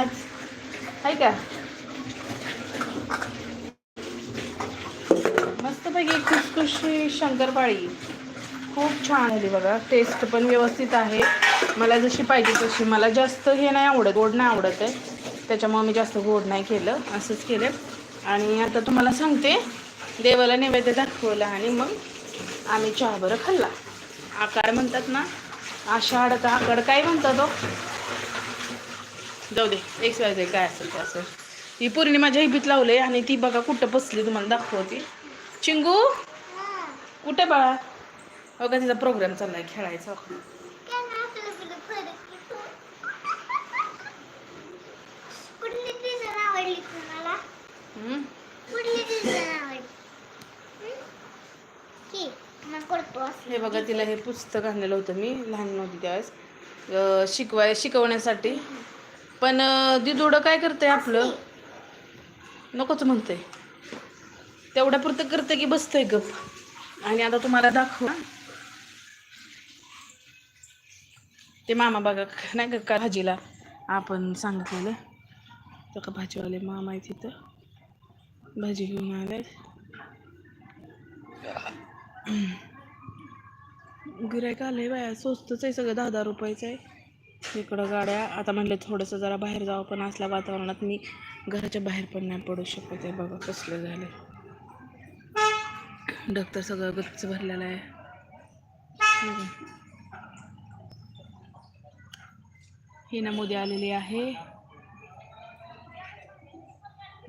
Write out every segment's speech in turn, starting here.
आज. आहे का? मस्तपैकी खुसखुशी शंकरपाळी. खूप छान आली बघा. टेस्ट पण व्यवस्थित आहे. मला जशी पाहिजे तशी. मला जास्त हे नाही आवडत. गोड नाही आवडत आहे. त्याच्यामुळे मी जास्त गोड नाही केलं. असंच केलं आणि आता तुम्हाला सांगते. देवाला नैवेद्य दाखवला आणि मग आम्ही चहा बरं खाल्ला. आकार म्हणतात ना आषाढ का आकड काय म्हणतात तो जाऊ दे एक वाजता काय असेल ते असेल. ही पौर्णिमा जैबीत लावले आणि ती बघा कुठं बसली तुम्हाला दाखवते. चिंगू? कुठे बाळा? बघा तिचा प्रोग्राम चाललाय खेळायचा. हे बघा तिला हे पुस्तक आणलेलं होतं मी लहान नव्हती त्यावेळेस. शिकवाय शिकवण्यासाठी. पण अं, दिदुडं काय करते आपलं? नकोच म्हणते तेवढ्यापुरतं करते की बसतंय गप. आणि आता तुम्हाला दाखव. ते मामा बघा नाही का का भाजीला आपण सांगितलेलं? तर का भाजीवाले मामा आहे तिथं. भाजी घेऊन आले गिरायक आलंय बाया स्वस्तच आहे सगळं दहा दहा रुपयाचं आहे. इकडं गाड्या आता म्हणलं थोडंसं जरा बाहेर जावं पण असल्या वातावरणात मी घराच्या बाहेर पण नाही पडू शकत आहे. बघा कसलं झालं ढग तर सगळं गच्च भरलेलं आहे. हिना मोदी आलेली आहे.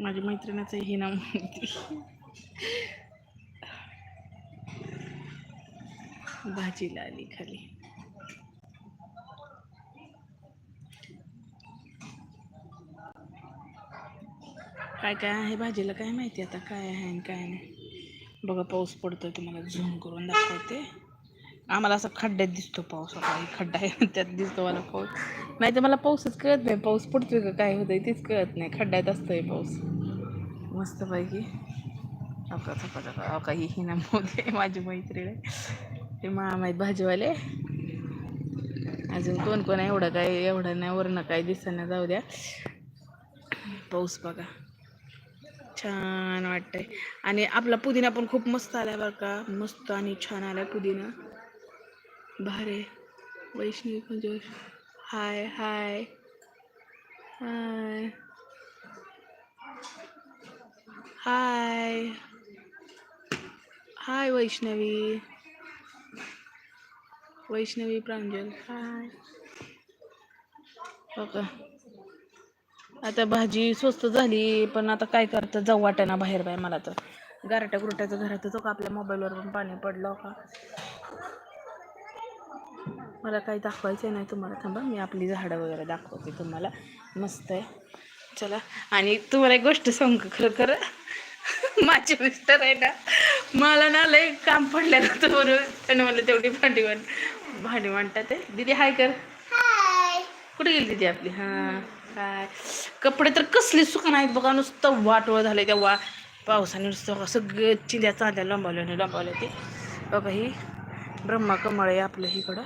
माझी मैत्रिणीच आहे हिना मोदी. भाजीला आली खाली. काय काय आहे भाजीला काय माहिती आता काय आहे आणि काय नाही. बघा पाऊस पडतोय तुम्हाला झूम करून दाखवते. आम्हाला असं खड्ड्यात दिसतो पाऊस आता खड्डा आहे त्यात दिसतो मला पाऊस. नाही तर मला पाऊसच कळत नाही पाऊस पडतोय का काय होतंय तेच कळत नाही खड्ड्यात असतोय पाऊस. मस्तपैकी. अका चका चका अका ही हिना मोदी माझी मैत्रीण आहे. ते मामा आहेत भाजीवाले. अजून कोण कोण एवढं काय एवढं नाही वरनं काय दिसना जाऊ द्या. पाऊस बघा. छान वाटतंय. आणि आपला पुदिना पण खूप मस्त आलाय बरं का. मस्त आणि छान आलाय पुदिना. भारे वैष्णवी जोश hi hi. Hi. Hi. Hi Vaishnavi. Vaishnavi Pranjal. हाय. हो का आता भाजी स्वस्त झाली पण आता काय करतं? जाऊ वाटेना बाहेर बाहेर मला तर. गारट्या गुरट्याचं घरातच हो का? आपल्या मोबाईलवर पण पाणी पडलं का मला काही दाखवायचं नाही तुम्हाला. थांबा मी आपली झाडं वगैरे दाखवते तुम्हाला. मस्त आहे. चला आणि तुम्हाला एक गोष्ट सांगू खरं खरं? माझे मिस्टर आहे ना मला ना लय काम पडलं ना बरोबर त्याने मला तेवढी भांडी भांडी मांडतात ते दिदी हाय कर. कुठे गेली दिदी आपली? हां. काय? कपडे तर कसले सुकन आहेत बघा नुसतं वाटवळ झालं त्या वा पावसाने नुसतं सगळे सगळं चिंध्या चांद्या लंबावल्याने लंबावल्या ते. बघा ही ब्रह्मा कमळ आहे आपलं इकडं.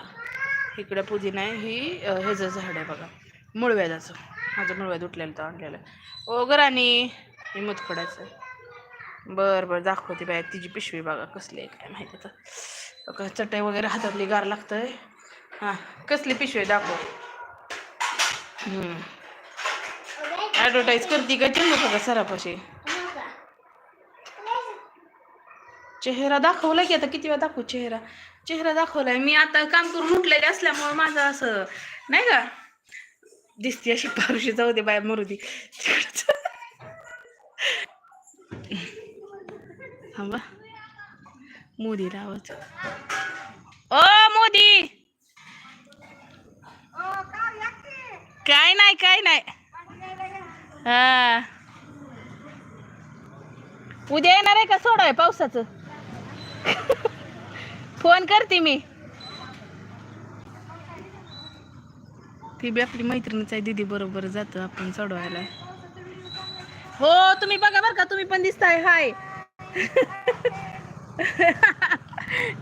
इकडं पुदिना आहे ही ह्याचं झाड आहे बघा. मुळव्याजाचं माझं मुळव्याज उठलेलं तर आणलेलं. ओ गराणी हे मुतखडाचं बरं बरं दाखवते बाय तिची पिशवी बघा कसली आहे काय माहिती तर बघा चटई वगैरे हातातली गार लागतंय. हां कसली पिशवी आहे दाखव. ॲडव्हर्टाईज करते का? चिंग का सरापाशी. चेहरा दाखवला की आता किती वेळा दाखवू चेहरा? चेहरा दाखवलाय. मी आता काम करून उठलेले असल्यामुळे माझं असं नाही का? दिसते अशी पारुशी जाऊ दे बाय मरुदी थांबा. मोदीला आवाज ओ मोदी! काय नाही काय नाही. हा. उद्या येणार आहे का? सोडाय पावसाचं. फोन करते मी. ती बी आपली मैत्रिणीच आहे दीदी बरोबर जातो आपण सोडवायला. हो तुम्ही बघा बरं का तुम्ही पण दिसताय हाय.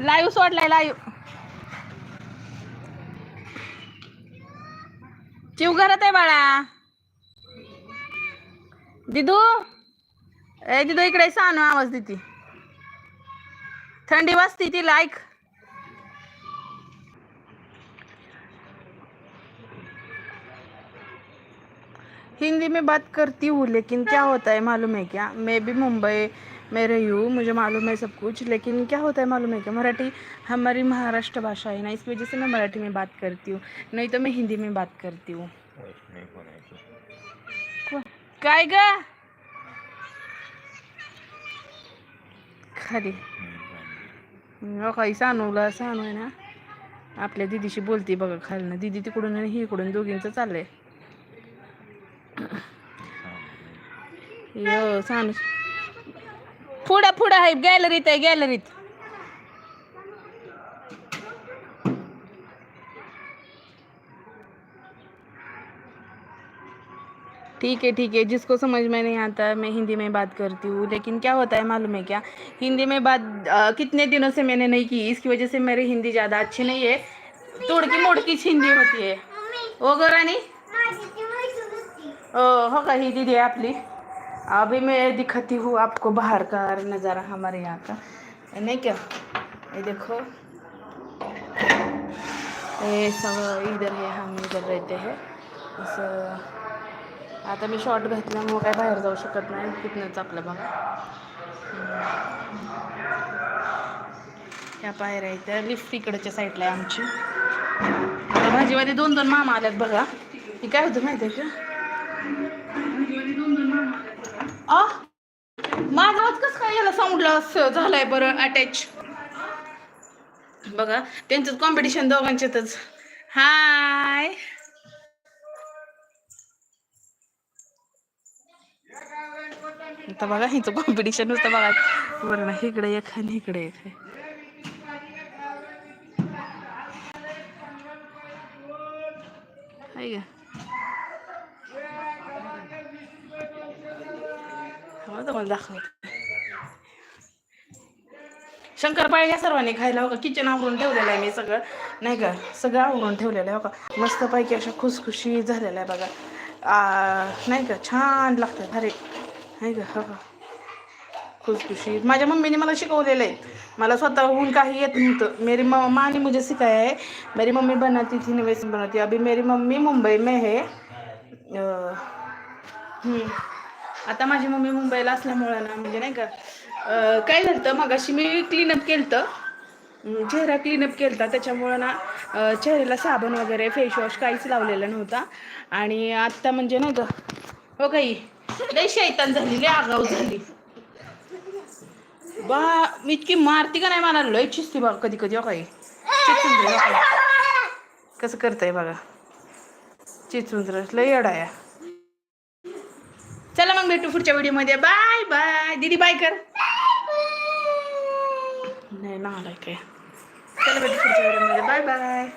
Live सोडलाय live. चिव घरात आहे बाळा. दिदू? ए, दिदू, इकडे सांग आवाज़ देते. थंडी वाजती तिला ऐक हिंदी में बात करती हूँ, लेकिन क्या होता है मालूम है क्या? मैं भी मुंबई में रही हूँ, मुझे मालूम है सब कुछ, लेकिन क्या होता है मालूम है क्या? मराठी हमारी महाराष्ट्र भाषा है ना, इस वजह से मैं मराठी में बात करती हूँ, नहीं तो मैं हिंदी में बात करती हूँ। काय ग? खाली. काही सानूला सानू आहे ना आपल्या दिदीशी बोलते बघा खाली ना. दिदी तिकडून आणि ही इकडून दोघींचं चाललंय. यो सानू. पुढं पुढं आहे गॅलरीत आहे गॅलरीत ठीक है ठीक है। जिसको समझ में नहीं आता मैं हिंदी में बात करती हूँ। लेकिन क्या होता है मालूम है क्या? हिंदी में बात अ, कितने दिनों से मैंने नहीं की इसकी वजह से मेरी हिंदी ज़्यादा अच्छी नहीं है। तोड़की मोड़कीच हिंदी होती है। ती मैत्रीण होती हो ही दीदी आपली। अभी मैं दिखाती हूँ आपको बाहर का नज़ारा हमारे यहाँ का। नहीं क्या? ये देखो। ये सब इधर है हम इधर रहते हैं। आता मी शॉर्ट घातल्यामुळं काय बाहेर जाऊ शकत नाही. तिथनंच आपलं बघा. ह्या पायऱ्या आहेत. त्या लिफ्ट इकडच्या साईडला आहे आमची. आता भाजीमध्ये दोन दोन मामा आल्यात बघा. ही काय होतं माहिती आहे का? आ? माझा कसं काय याला साऊंडला असं झालाय बरं अटॅच बघा त्यांचंच कॉम्पिटिशन दोघांच्यातच. हाय आता बघा हिचं कॉम्पिटिशन नुसतं बघा. बरं ना इकडे एक आणि इकडे एक आहे. आहे का तुम्हाला दाखवते. शंकरपाळी या सर्वांनी खायला हो का? किचन आवरून ठेवलेलं आहे मी सगळं. नाही का सगळं आवरून ठेवलेलं आहे हो का? मस्तपैकी अशा खुसखुशी झालेल्या आहे बघा. नाही का छान लागतं अरे नाही का हो. का माझ्या मम्मीने मला शिकवलेलं आहे मला स्वतःहून काही येत नव्हतं. मेरी म माँ ने मुझे सिखाया है. मेरी मम्मी बनाती थी ना बनाती. अभी मेरी मम्मी मुंबई में है. आता माझी मम्मी मुंबईला असल्यामुळं ना म्हणजे नाही का काय झालं मग मगाशी मी क्लीनअप केलं चेहरा क्लीनअप केलता. त्याच्यामुळं ना चेहऱ्याला साबण वगैरे फेसवॉश काहीच लावलेला नव्हता. आणि आत्ता म्हणजे नाही का हो गाई. लई शैतान झाली लय आगाऊ झाली. बा मी इतकी मारती का नाही मला लय चिस्ती बघा कधी कधी हो काही. चिचुंद्र हो कसं करताय बघा. चिचुंद्र लय अडाया चला मग भेटू पुढच्या व्हिडिओमध्ये. Bye bye. दीदी बाय कर. नाही ना आलाय काय. चला भेटू पुढच्या व्हिडिओमध्ये. Bye bye.